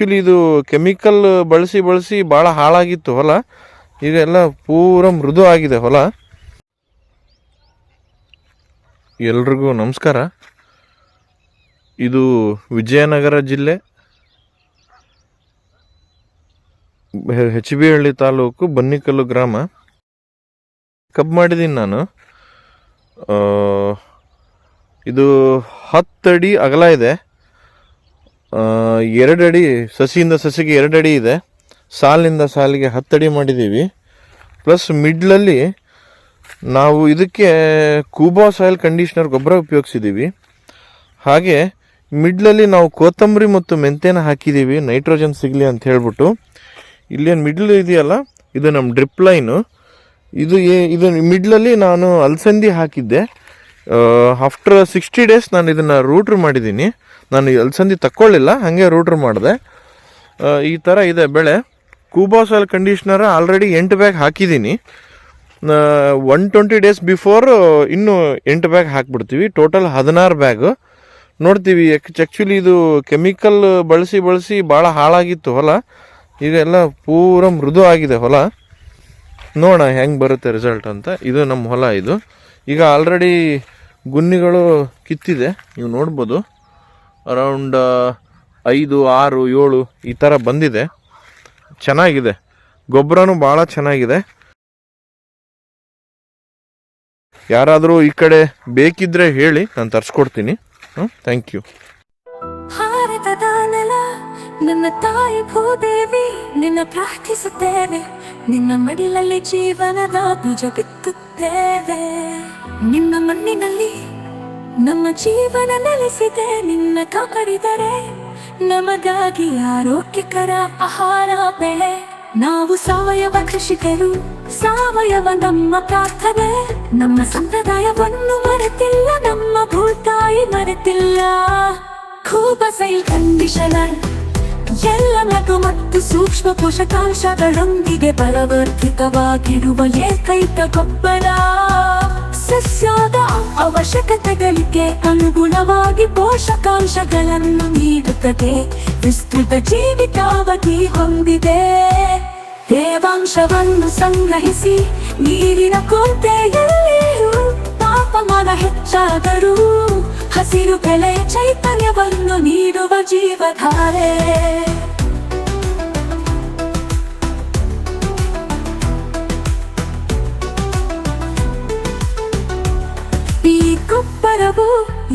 Actually ಇದು chemical ಬಳಸಿ ಬಳಸಿ ಭಾಳ ಹಾಳಾಗಿತ್ತು ಹೊಲ. ಈಗ ಎಲ್ಲ ಪೂರ ಮೃದು ಆಗಿದೆ ಹೊಲ. ಎಲ್ರಿಗೂ ನಮಸ್ಕಾರ. ಇದು ವಿಜಯನಗರ ಜಿಲ್ಲೆ, ಹೆಚ್ ಬಿ ಹಳ್ಳಿ ತಾಲೂಕು ಬನ್ನಿಕಲ್ಲು ಗ್ರಾಮ. ಕಬ್ ಮಾಡಿದ್ದೀನಿ ನಾನು. ಇದು ಹತ್ತಡಿ ಅಗಲ ಇದೆ. ಆ, ಎರಡು ಅಡಿ ಸಸಿಯಿಂದ ಸಸಿಗೆ ಎರಡಡಿ ಇದೆ. ಸಾಲಿನಿಂದ ಸಾಲಿಗೆ ಹತ್ತಡಿ ಮಾಡಿದ್ದೀವಿ. ಪ್ಲಸ್ ಮಿಡ್ಲಲ್ಲಿ ನಾವು ಇದಕ್ಕೆ ಕೂಬಾ ಸಾಯಿಲ್ ಕಂಡೀಷ್ನರ್ ಗೊಬ್ಬರ ಉಪಯೋಗಿಸಿದ್ದೀವಿ. ಹಾಗೆ ಮಿಡ್ಲಲ್ಲಿ ನಾವು ಕೊತ್ತಂಬರಿ ಮತ್ತು ಮೆಂತೆನ ಹಾಕಿದ್ದೀವಿ ನೈಟ್ರೋಜನ್ ಸಿಗಲಿ ಅಂತ ಹೇಳ್ಬಿಟ್ಟು. ಇಲ್ಲೇನು ಮಿಡ್ಲ್ ಇದೆಯಲ್ಲ ಇದು ನಮ್ಮ ಡ್ರಿಪ್ ಲೈನು. ಇದು ಇದು ಮಿಡ್ಲಲ್ಲಿ ನಾನು ಅಲಸಂದಿ ಹಾಕಿದ್ದೆ. ಆಫ್ಟರ್ ಸಿಕ್ಸ್ಟಿ ಡೇಸ್ ನಾನು ಇದನ್ನು ರೂಟ್ರ್ ಮಾಡಿದ್ದೀನಿ. ನಾನು ಅಲ್ಸಂದಿ ತಕ್ಕೊಳ್ಳಿಲ್ಲ, ಹಾಗೆ ರೂಟ್ರ್ ಮಾಡಿದೆ. ಈ ಥರ ಇದೆ ಬೆಳೆ. ಕೂಬಾ ಸಾಯಿಲ್ ಕಂಡೀಷ್ನರ್ ಆಲ್ರೆಡಿ ಎಂಟು ಬ್ಯಾಗ್ ಹಾಕಿದ್ದೀನಿ. ಒನ್ ಟ್ವೆಂಟಿ ಡೇಸ್ ಬಿಫೋರ್ ಇನ್ನೂ ಎಂಟು ಬ್ಯಾಗ್ ಹಾಕ್ಬಿಡ್ತೀವಿ. ಟೋಟಲ್ ಹದಿನಾರು ಬ್ಯಾಗು ನೋಡ್ತೀವಿ ಆ್ಯಕ್ಚುಲಿ ಇದು ಕೆಮಿಕಲ್ ಬಳಸಿ ಬಳಸಿ ಭಾಳ ಹಾಳಾಗಿತ್ತು ಹೊಲ. ಈಗ ಪೂರ ಮೃದು ಆಗಿದೆ ಹೊಲ. ನೋಡೋಣ ಹೆಂಗೆ ಬರುತ್ತೆ ರಿಸಲ್ಟ್ ಅಂತ. ಇದು ನಮ್ಮ ಹೊಲ ಇದು. ಈಗ ಆಲ್ರೆಡಿ ಗುನ್ನಿಗಳು ಕಿತ್ತಿದೆ, ನೀವು ನೋಡ್ಬೋದು. ಅರೌಂಡ್ ಐದು, ಆರು, ಏಳು ಈ ಥರ ಬಂದಿದೆ. ಚೆನ್ನಾಗಿದೆ. ಗೊಬ್ಬರನೂ ಭಾಳ ಚೆನ್ನಾಗಿದೆ. ಯಾರಾದರೂ ಈ ಕಡೆ ಬೇಕಿದ್ರೆ ಹೇಳಿ, ನಾನು ತರಿಸ್ಕೊಡ್ತೀನಿ. ಥ್ಯಾಂಕ್ ಯು ನನ್ನ ತಾಯಿ ಭೂದೇವಿ, ನಿನ್ನ ಪ್ರಾರ್ಥಿಸುತ್ತೇವೆ. ನಿನ್ನ ಮಡಿಲಲ್ಲಿ ಜೀವನದ ಬೀಜ ಬಿತ್ತುತ್ತೇವೆ. ನಿನ್ನ ಮಣ್ಣಿನಲ್ಲಿ ನಮ್ಮ ಜೀವನ ನೆಲೆಸಿದೆ. ನಿನ್ನ ಕಾಪಾಡಿದರೆ ನಮಗಾಗಿ ಆರೋಗ್ಯಕರ ಆಹಾರ ಬೆಳೆ. ನಾವು ಸಾವಯವ ಕೃಷಿಕರು, ಸಾವಯವ ನಮ್ಮ ಪ್ರಾರ್ಥನೆ. ನಮ್ಮ ಸಂಪ್ರದಾಯವನ್ನು ಮರೆತಿಲ್ಲ, ನಮ್ಮ ಭೂತಾಯಿ ಮರೆತಿಲ್ಲ. ಕೂಬಸೈಲ್ ಕಂಡೀಷನರ್, ಎಲ್ಲ ನಗು ಮತ್ತು ಸೂಕ್ಷ್ಮ ಪೋಷಕಾಂಶಗಳೊಂದಿಗೆ ಬಲವರ್ಧಿತವಾಗಿರುವ ಏಕೈಕ ಗೊಬ್ಬರ. ಸಸ್ಯದ ಅವಶ್ಯಕತೆಗಳಿಗೆ ಅನುಗುಣವಾಗಿ ಪೋಷಕಾಂಶಗಳನ್ನು ನೀಡುತ್ತದೆ. ವಿಸ್ತೃತ ಜೀವಿತಾವಧಿ ಹೊಂದಿದೆ. ತೇವಾಂಶವನ್ನು ಸಂಗ್ರಹಿಸಿ ನೀರಿನ ಕೊರತೆಯಲ್ಲಿಯೂ ತಾಪಮಾನ ಹೆಚ್ಚಾದರೂ ಹಸಿರು ಬೆಳೆ ಚೈತನ್ಯವನ್ನು ನೀಡುವ ಜೀವಧಾರೆ.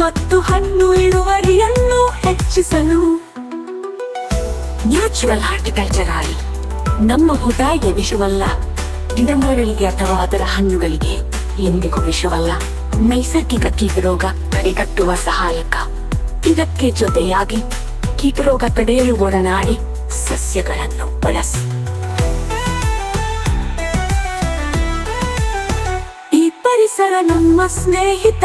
ಮತ್ತು ಹಣ್ಣು ಇಳುವರಿಯನ್ನು ಹೆಚ್ಚಿಸಲು. ನ್ಯಾಚುರಲ್ ಹಾರ್ಟಿಕಲ್ಚರ್ ಆಗಿ ನಮ್ಮ ಭೂತಾಯಿಗೆ ವಿಷವಲ್ಲ. ಗಿಡಮರಗಳಿಗೆ ಅಥವಾ ಅದರ ಹಣ್ಣುಗಳಿಗೆ ಎಂದಿಗೂ ವಿಷವಲ್ಲ. ನೈಸರ್ಗಿಕ ಕೀಟರೋಗ ತಡೆಗಟ್ಟುವ ಸಹಾಯಕ. ಇದಕ್ಕೆ ಜೊತೆಯಾಗಿ ಕೀಟರೋಗ ತಡೆಯಲು ಒಡನಾಡಿ ಸಸ್ಯಗಳನ್ನು ಬಳಸಿ. ಈ ಪರಿಸರ ನಮ್ಮ ಸ್ನೇಹಿತ.